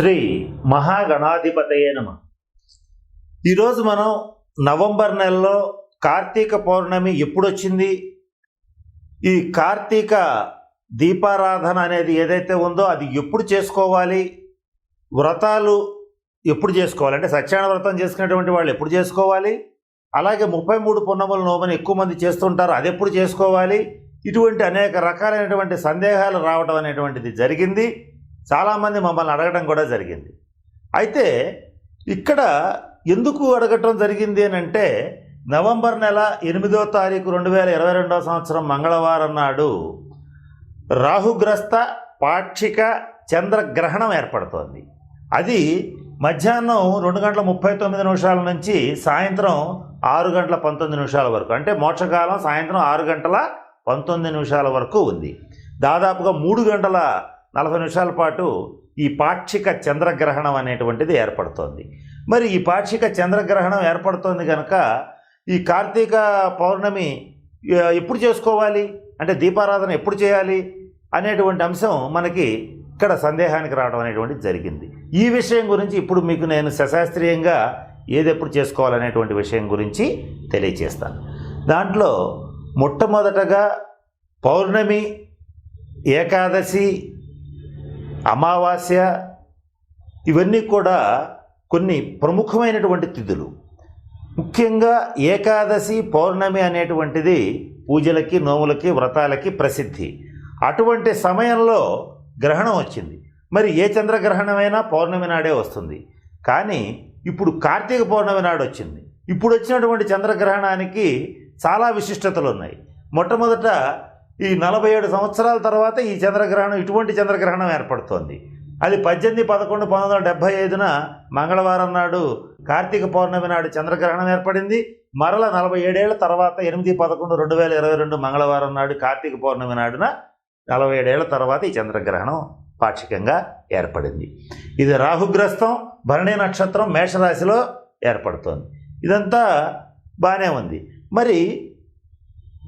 శ్రీ మహాగణాధిపతయే నమ. ఈరోజు మనం నవంబర్ నెలలో కార్తీక పౌర్ణమి ఎప్పుడు వచ్చింది ఈ కార్తీక దీపారాధన అనేది ఏదైతే ఉందో అది ఎప్పుడు చేసుకోవాలి? వ్రతాలు ఎప్పుడు చేసుకోవాలి? అంటే సత్యనారాయణ వ్రతం చేసుకునేటువంటి వాళ్ళు ఎప్పుడు చేసుకోవాలి? అలాగే ముప్పై మూడు పున్నముల నోమని ఎక్కువ మంది చేస్తుంటారు అది ఎప్పుడు చేసుకోవాలి? ఇటువంటి అనేక రకాలైనటువంటి సందేహాలు రావడం అనేటువంటిది జరిగింది. చాలామంది మమ్మల్ని అడగడం కూడా జరిగింది. అయితే ఇక్కడ ఎందుకు అడగటం జరిగింది అని అంటే నవంబర్ నెల ఎనిమిదో తారీఖు రెండు వేల ఇరవై రెండవ సంవత్సరం మంగళవారం నాడు రాహుగ్రస్త పాక్షిక చంద్రగ్రహణం ఏర్పడుతోంది. అది మధ్యాహ్నం రెండు గంటల ముప్పై తొమ్మిది నిమిషాల నుంచి సాయంత్రం ఆరు గంటల పంతొమ్మిది నిమిషాల వరకు అంటే మోక్షకాలం సాయంత్రం ఆరు గంటల పంతొమ్మిది నిమిషాల వరకు ఉంది. దాదాపుగా మూడు గంటల నలభై నిమిషాల పాటు ఈ పాక్షిక చంద్రగ్రహణం అనేటువంటిది ఏర్పడుతోంది. మరి ఈ పాక్షిక చంద్రగ్రహణం ఏర్పడుతోంది కనుక ఈ కార్తీక పౌర్ణమి ఎప్పుడు చేసుకోవాలి? అంటే దీపారాధన ఎప్పుడు చేయాలి? అనేటువంటి అంశం మనకి ఇక్కడ సందేహానికి రావడం అనేటువంటిది జరిగింది. ఈ విషయం గురించి ఇప్పుడు మీకు నేను సశాస్త్రీయంగా ఏది ఎప్పుడు చేసుకోవాలనేటువంటి విషయం గురించి తెలియచేస్తాను. దాంట్లో మొట్టమొదటగా పౌర్ణమి ఏకాదశి అమావాస్య ఇవన్నీ కూడా కొన్ని ప్రముఖమైనటువంటి తిథులు. ముఖ్యంగా ఏకాదశి పౌర్ణమి అనేటువంటిది పూజలకి నోములకి వ్రతాలకి ప్రసిద్ధి. అటువంటి సమయంలో గ్రహణం వచ్చింది. మరి ఏ చంద్రగ్రహణమైనా పౌర్ణమి నాడే వస్తుంది. కానీ ఇప్పుడు కార్తీక పౌర్ణమి నాడు వచ్చింది. ఇప్పుడు వచ్చినటువంటి చంద్రగ్రహణానికి చాలా విశిష్టతలు ఉన్నాయి మొట్టమొదట ఈ నలభై ఏడు సంవత్సరాల తర్వాత ఈ చంద్రగ్రహణం ఇటువంటి చంద్రగ్రహణం ఏర్పడుతోంది. అది పద్దెనిమిది పదకొండు పంతొమ్మిది వందల డెబ్భై ఐదున మంగళవారం నాడు కార్తీక పౌర్ణమి నాడు చంద్రగ్రహణం ఏర్పడింది. మరల నలభై ఏడేళ్ళ తర్వాత ఎనిమిది పదకొండు రెండు వేల ఇరవై రెండు మంగళవారం నాడు కార్తీక పౌర్ణమి నాడున నలభై ఏడేళ్ళ తర్వాత ఈ చంద్రగ్రహణం పాక్షికంగా ఏర్పడింది. ఇది రాహుగ్రస్తం భరణి నక్షత్రం మేషరాశిలో ఏర్పడుతోంది. ఇదంతా బాగానే ఉంది. మరి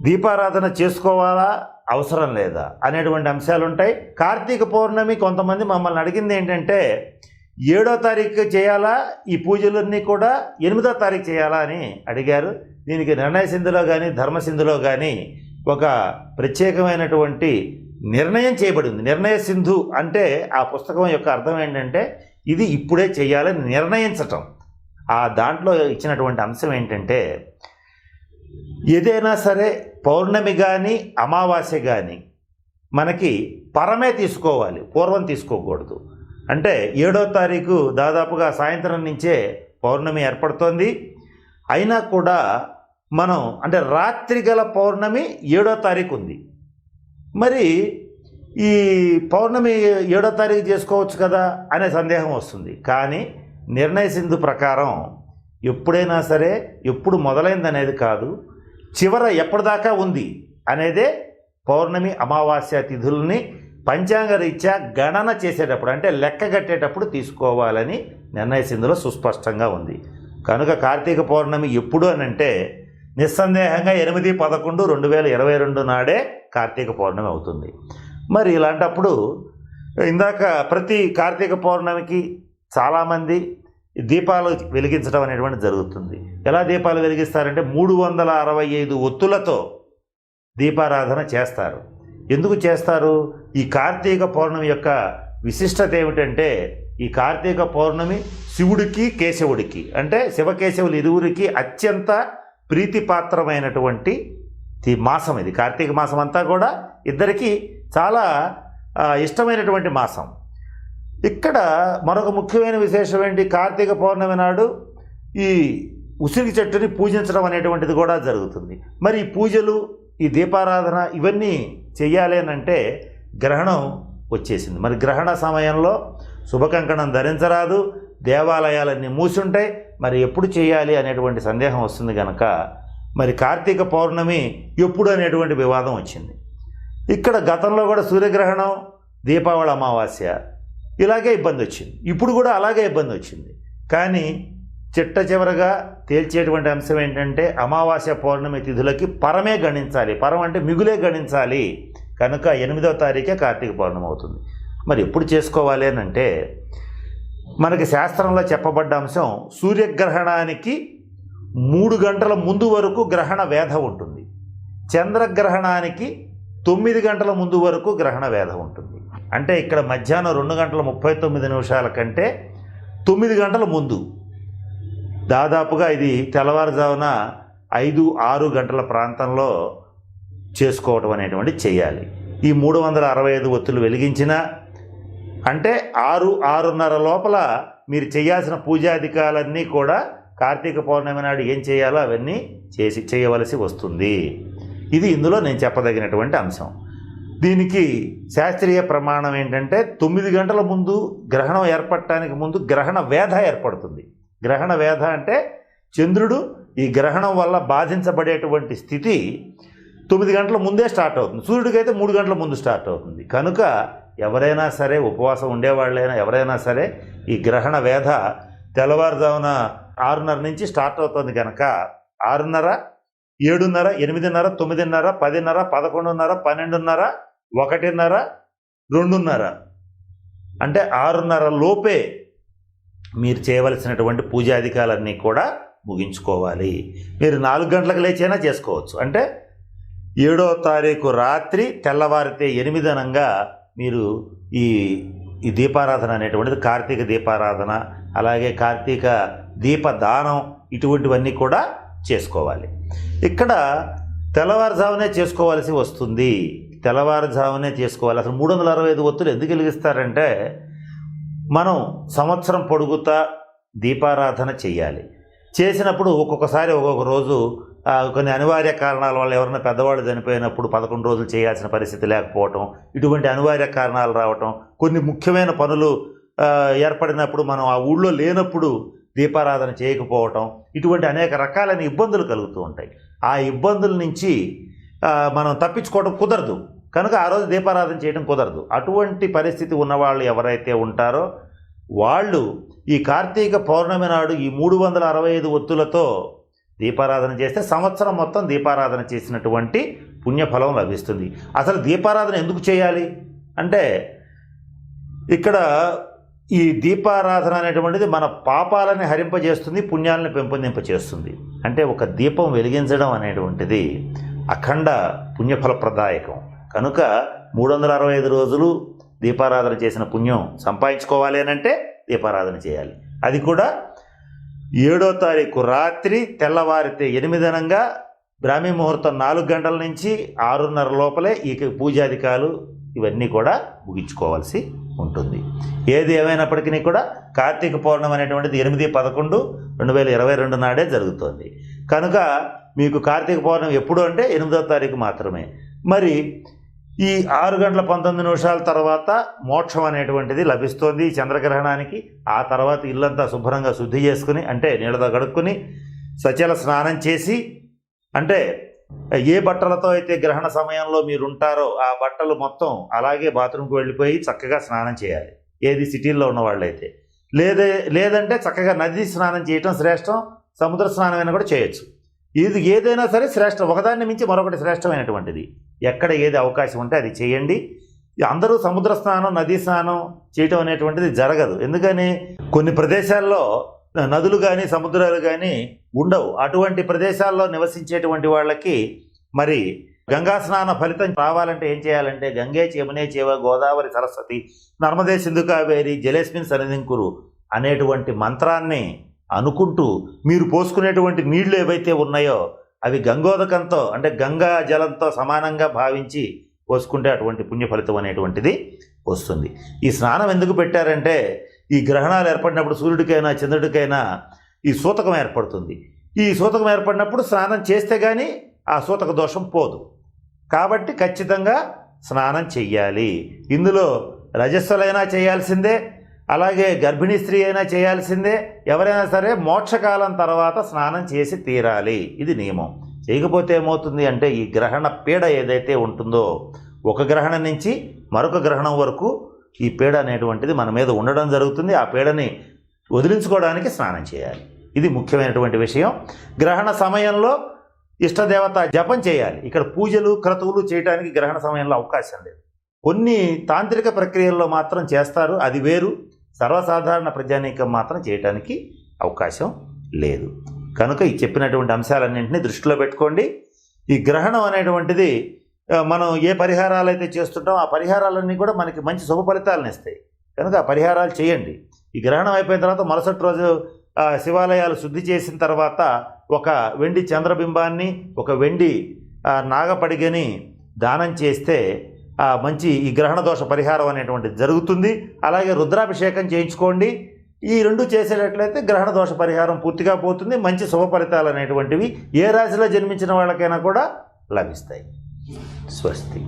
దీపారాధన చేసుకోవాలా? అవసరం లేదా? అనేటువంటి అంశాలు ఉంటాయి కార్తీక పౌర్ణమి కొంతమంది మమ్మల్ని అడిగింది ఏంటంటే ఏడో తారీఖు చేయాలా? ఈ పూజలన్నీ కూడా ఎనిమిదో తారీఖు చేయాలా అని అడిగారు. దీనికి నిర్ణయ సింధులో కానీ ధర్మసింధులో కానీ ఒక ప్రత్యేకమైనటువంటి నిర్ణయం చేయబడింది. నిర్ణయ సింధు అంటే ఆ పుస్తకం యొక్క అర్థం ఏంటంటే ఇది ఇప్పుడే చేయాలని నిర్ణయించటం. ఆ దాంట్లో ఇచ్చినటువంటి అంశం ఏంటంటే ఏదైనా సరే పౌర్ణమి కానీ అమావాస్య కానీ మనకి పరమే తీసుకోవాలి పూర్వం తీసుకోకూడదు. అంటే ఏడో తారీఖు దాదాపుగా సాయంత్రం నుంచే పౌర్ణమి ఏర్పడుతోంది. అయినా కూడా మనం అంటే రాత్రి గల పౌర్ణమి ఏడో తారీఖు ఉంది. మరి ఈ పౌర్ణమి ఏడో తారీఖు చేసుకోవచ్చు కదా అనే సందేహం వస్తుంది. కానీ నిర్ణయ సింధు ప్రకారం ఎప్పుడైనా సరే ఎప్పుడు మొదలైంది అనేది కాదు. చివర ఎప్పటిదాకా ఉంది అనేదే పౌర్ణమి అమావాస్య తిథుల్ని పంచాంగ రీత్యా గణన చేసేటప్పుడు అంటే లెక్క కట్టేటప్పుడు తీసుకోవాలని నిర్ణయ సుస్పష్టంగా ఉంది. కనుక కార్తీక పౌర్ణమి ఎప్పుడు అని అంటే నిస్సందేహంగా ఎనిమిది పదకొండు రెండు వేల ఇరవై రెండు నాడే కార్తీక పౌర్ణమి అవుతుంది. మరి ఇలాంటప్పుడు ఇందాక ప్రతి కార్తీక పౌర్ణమికి చాలామంది దీపాలు వెలిగించడం అనేటువంటి జరుగుతుంది. ఎలా దీపాలు వెలిగిస్తారంటే మూడు వందల అరవై ఐదు ఒత్తులతో దీపారాధన చేస్తారు. ఎందుకు చేస్తారు? ఈ కార్తీక పౌర్ణమి యొక్క విశిష్టత ఏమిటంటే ఈ కార్తీక పౌర్ణమి శివుడికి కేశవుడికి అంటే శివకేశవులు ఇరువురికి అత్యంత ప్రీతిపాత్రమైనటువంటి ఈ మాసం ఇది. కార్తీక మాసం అంతా కూడా ఇద్దరికి చాలా ఇష్టమైనటువంటి మాసం. ఇక్కడ మరొక ముఖ్యమైన విశేషం ఏంటి? కార్తీక పౌర్ణమి నాడు ఈ ఉసిరి చెట్టుని పూజించడం అనేటువంటిది కూడా జరుగుతుంది. మరి ఈ పూజలు ఈ దీపారాధన ఇవన్నీ చెయ్యాలి అని అంటే గ్రహణం వచ్చేసింది. మరి గ్రహణ సమయంలో శుభకంకణం ధరించరాదు దేవాలయాలన్నీ మూసుంటాయి. మరి ఎప్పుడు చేయాలి అనేటువంటి సందేహం వస్తుంది కనుక మరి కార్తీక పౌర్ణమి ఎప్పుడు అనేటువంటి వివాదం వచ్చింది. ఇక్కడ గతంలో కూడా సూర్యగ్రహణం దీపావళి అమావాస్య ఇలాగే ఇబ్బంది వచ్చింది ఇప్పుడు కూడా అలాగే ఇబ్బంది వచ్చింది కానీ చిట్ట చివరగా తేల్చేటువంటి అంశం ఏంటంటే అమావాస్య పౌర్ణమి తిథులకి పరమే గణించాలి. పరం అంటే మిగులే గణించాలి. కనుక ఎనిమిదో తారీఖే కార్తీక పౌర్ణమి అవుతుంది. మరి ఎప్పుడు చేసుకోవాలి అని అంటే మనకి శాస్త్రంలో చెప్పబడ్డ అంశం సూర్యగ్రహణానికి మూడు గంటల ముందు వరకు గ్రహణ వేధ ఉంటుంది. చంద్రగ్రహణానికి తొమ్మిది గంటల ముందు వరకు గ్రహణ వేధ ఉంటుంది. అంటే ఇక్కడ మధ్యాహ్నం రెండు గంటల ముప్పై తొమ్మిది నిమిషాల కంటే తొమ్మిది గంటల ముందు. దాదాపుగా ఇది తెల్లవారుజామున ఐదు ఆరు గంటల ప్రాంతంలో చేసుకోవటం అనేటువంటి చేయాలి. ఈ మూడు వందల అరవై ఐదు ఒత్తులు వెలిగించిన అంటే ఆరు ఆరున్నర లోపల మీరు చేయాల్సిన పూజాధికాలన్నీ కూడా కార్తీక పౌర్ణమి నాడు ఏం చేయాలో అవన్నీ చేసి చేయవలసి వస్తుంది. ఇది ఇందులో నేను చెప్పదగినటువంటి అంశం. దీనికి శాస్త్రీయ ప్రమాణం ఏంటంటే తొమ్మిది గంటల ముందు గ్రహణం ఏర్పడటానికి ముందు గ్రహణ వేధ ఏర్పడుతుంది. గ్రహణ వేధ అంటే చంద్రుడు ఈ గ్రహణం వల్ల బాధించబడేటువంటి స్థితి తొమ్మిది గంటల ముందే స్టార్ట్ అవుతుంది. సూర్యుడికి అయితే మూడు గంటల ముందు స్టార్ట్ అవుతుంది. కనుక ఎవరైనా సరే ఉపవాసం ఉండేవాళ్ళైనా ఎవరైనా సరే ఈ గ్రహణ వేధ తెల్లవారుజామున ఆరున్నర నుంచి స్టార్ట్ అవుతుంది కనుక ఆరున్నర ఏడున్నర ఎనిమిదిన్నర తొమ్మిదిన్నర పదిన్నర పదకొండున్నర పన్నెండున్నర ఒకటిన్నర రెండున్నర. అంటే ఆరున్నర లోపే మీరు చేయవలసినటువంటి పూజాధికాలన్నీ కూడా ముగించుకోవాలి. మీరు నాలుగు గంటలకు లేచైనా చేసుకోవచ్చు. అంటే ఏడో తారీఖు రాత్రి తెల్లవారితే ఎనిమిదనంగా మీరు ఈ ఈ దీపారాధన అనేటువంటిది కార్తీక దీపారాధన అలాగే కార్తీక దీపదానం ఇటువంటివన్నీ కూడా చేసుకోవాలి. ఇక్కడ తెల్లవారుజామునే చేసుకోవాల్సి వస్తుంది. తెల్లవారుజామునే చేసుకోవాలి అసలు మూడు వందల అరవై ఐదు ఒత్తులు ఎందుకు వెలిగిస్తారంటే మనం సంవత్సరం పొడుగుతా దీపారాధన చేయాలి చేసినప్పుడు ఒక్కొక్కసారి ఒక్కొక్క రోజు కొన్ని అనివార్య కారణాల వల్ల ఎవరైనా పెద్దవాళ్ళు చనిపోయినప్పుడు పదకొండు రోజులు చేయాల్సిన పరిస్థితి లేకపోవటం ఇటువంటి అనివార్య కారణాలు రావటం కొన్ని ముఖ్యమైన పనులు ఏర్పడినప్పుడు మనం ఆ ఊళ్ళో లేనప్పుడు దీపారాధన చేయకపోవటం ఇటువంటి అనేక రకాలైన ఇబ్బందులు కలుగుతూ ఉంటాయి. ఆ ఇబ్బందుల నుంచి మనం తప్పించుకోవడం కుదరదు. కనుక ఆ రోజు దీపారాధన చేయడం కుదరదు. అటువంటి పరిస్థితి ఉన్నవాళ్ళు ఎవరైతే ఉంటారో వాళ్ళు ఈ కార్తీక పౌర్ణమి నాడు ఈ మూడు వందల అరవై ఐదు ఒత్తులతో దీపారాధన చేస్తే సంవత్సరం మొత్తం దీపారాధన చేసినటువంటి పుణ్యఫలం లభిస్తుంది. అసలు దీపారాధన ఎందుకు చేయాలి? అంటే ఇక్కడ ఈ దీపారాధన అనేటువంటిది మన పాపాలని హరింపజేస్తుంది పుణ్యాలను పెంపొందింపజేస్తుంది అంటే ఒక దీపం వెలిగించడం అనేటువంటిది అఖండ పుణ్యఫలప్రదాయకం. కనుక మూడు వందల అరవై ఐదు రోజులు దీపారాధన చేసిన పుణ్యం సంపాదించుకోవాలి అని అంటే దీపారాధన చేయాలి. అది కూడా ఏడో తారీఖు రాత్రి తెల్లవారితే ఎనిమిదనంగా బ్రాహ్మీ ముహూర్తం నాలుగు గంటల నుంచి ఆరున్నర లోపలే ఈ పూజాధికాలు ఇవన్నీ కూడా ముగించుకోవాల్సి ఉంటుంది. ఏది ఏమైనప్పటికీ కూడా కార్తీక పౌర్ణమి అనేటువంటిది ఎనిమిది పదకొండు రెండు వేల ఇరవై రెండు నాడే జరుగుతోంది. కనుక మీకు కార్తీక పౌర్ణమి ఎప్పుడు అంటే ఎనిమిదో తారీఖు మాత్రమే. మరి ఈ ఆరు గంటల పంతొమ్మిది నిమిషాల తర్వాత మోక్షం అనేటువంటిది లభిస్తోంది ఈ చంద్రగ్రహణానికి. ఆ తర్వాత ఇల్లంతా శుభ్రంగా శుద్ధి చేసుకుని అంటే నీళ్ళతో కడుక్కుని సచల స్నానం చేసి అంటే ఏ బట్టలతో అయితే గ్రహణ సమయంలో మీరు ఉంటారో ఆ బట్టలు మొత్తం అలాగే బాత్రూమ్కి వెళ్ళిపోయి చక్కగా స్నానం చేయాలి. ఏది సిటీల్లో ఉన్న వాళ్ళైతే లేదే లేదంటే చక్కగా నది స్నానం చేయటం శ్రేష్టం సముద్ర స్నానం అయినా కూడా చేయొచ్చు. ఇది ఏదైనా సరే శ్రేష్టం. ఒకదాన్ని మించి మరొకటి శ్రేష్టమైనటువంటిది. ఎక్కడ ఏది అవకాశం ఉంటే అది చేయండి. అందరూ సముద్ర స్నానం నదీ స్నానం చేయటం అనేటువంటిది జరగదు. ఎందుకని? కొన్ని ప్రదేశాల్లో నదులు కానీ సముద్రాలు కానీ ఉండవు. అటువంటి ప్రదేశాల్లో నివసించేటువంటి వాళ్ళకి మరి గంగా స్నాన ఫలితం రావాలంటే ఏం చేయాలంటే గంగే యమునే చేవ గోదావరి సరస్వతి నర్మదే సింధు కావేరి జలేస్మిన్ సన్నిధింకురు అనేటువంటి మంత్రాన్ని అనుకుంటూ మీరు పోసుకునేటువంటి నీళ్ళు ఏవైతే ఉన్నాయో అవి గంగోదకంతో అంటే గంగా జలంతో సమానంగా భావించి పోసుకుంటే అటువంటి పుణ్య ఫలితం అనేటువంటిది వస్తుంది. ఈ స్నానం ఎందుకు పెట్టారంటే ఈ గ్రహణాలు ఏర్పడినప్పుడు సూర్యుడికైనా చంద్రుడికైనా ఈ సూతకం ఏర్పడుతుంది. ఈ సూతకం ఏర్పడినప్పుడు స్నానం చేస్తే కానీ ఆ సూతక దోషం పోదు. కాబట్టి ఖచ్చితంగా స్నానం చెయ్యాలి. ఇందులో రజస్సులైనా చేయాల్సిందే అలాగే గర్భిణీ స్త్రీ అయినా చేయాల్సిందే. ఎవరైనా సరే మోక్షకాలం తర్వాత స్నానం చేసి తీరాలి. ఇది నియమం. చేయకపోతే ఏమవుతుంది అంటే ఈ గ్రహణ పీడ ఏదైతే ఉంటుందో ఒక గ్రహణం నుంచి మరొక గ్రహణం వరకు ఈ పీడ అనేటువంటిది మన మీద ఉండడం జరుగుతుంది. ఆ పీడని వదిలించుకోవడానికి స్నానం చేయాలి. ఇది ముఖ్యమైనటువంటి విషయం. గ్రహణ సమయంలో ఇష్టదేవత జపం చేయాలి. ఇక్కడ పూజలు క్రతువులు చేయడానికి గ్రహణ సమయంలో అవకాశం లేదు. కొన్ని తాంత్రిక ప్రక్రియల్లో మాత్రం చేస్తారు. అది వేరు. సర్వసాధారణ ప్రజానీకం మాత్రం చేయటానికి అవకాశం లేదు. కనుక ఈ చెప్పినటువంటి అంశాలన్నింటినీ దృష్టిలో పెట్టుకోండి. ఈ గ్రహణం అనేటువంటిది మనం ఏ పరిహారాలు అయితే చేస్తుంటామో ఆ పరిహారాలన్నీ కూడా మనకి మంచి శుభ ఫలితాలను ఇస్తాయి. కనుక ఆ పరిహారాలు చేయండి. ఈ గ్రహణం అయిపోయిన తర్వాత మరుసటి రోజు శివాలయాలు శుద్ధి చేసిన తర్వాత ఒక వెండి చంద్రబింబాన్ని ఒక వెండి నాగపడిగని దానం చేస్తే మంచి ఈ గ్రహణ దోష పరిహారం అనేటువంటిది జరుగుతుంది. అలాగే రుద్రాభిషేకం చేయించుకోండి. ఈ రెండు చేసేటట్లయితే గ్రహణ దోష పరిహారం పూర్తిగా పోతుంది. మంచి శుభ ఫలితాలు అనేటువంటివి ఏ రాశిలో జన్మించిన వాళ్ళకైనా కూడా లభిస్తాయి. స్వస్తి.